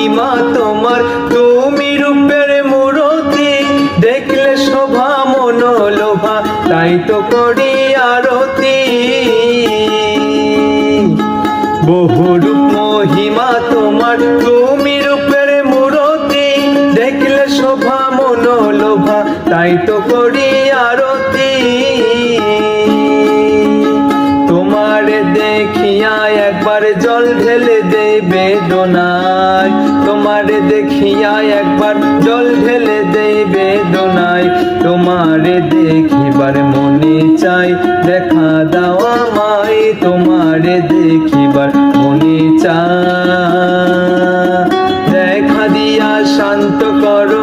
মহিমা তোমার, তুমি রূপের মূরতি, দেখলে শোভা মন লোভা তাই তো করি আরতি। বহু রূপ মহিমা তোমার, তুমি রূপের মূরতি, দেখলে শোভা মন লোভা তাই তো করি আরতি। দেখিয়া একবার জল ঢেলে দে বেদনায়। তোমারে দেখিয়া একবার জল ঢেলে দে বেদনায়। তোমারে দেখিবার মনে চাই, দেখা দাও আমায়। তোমারে দেখিবার মনে চাই। দেখা দিয়া শান্ত করো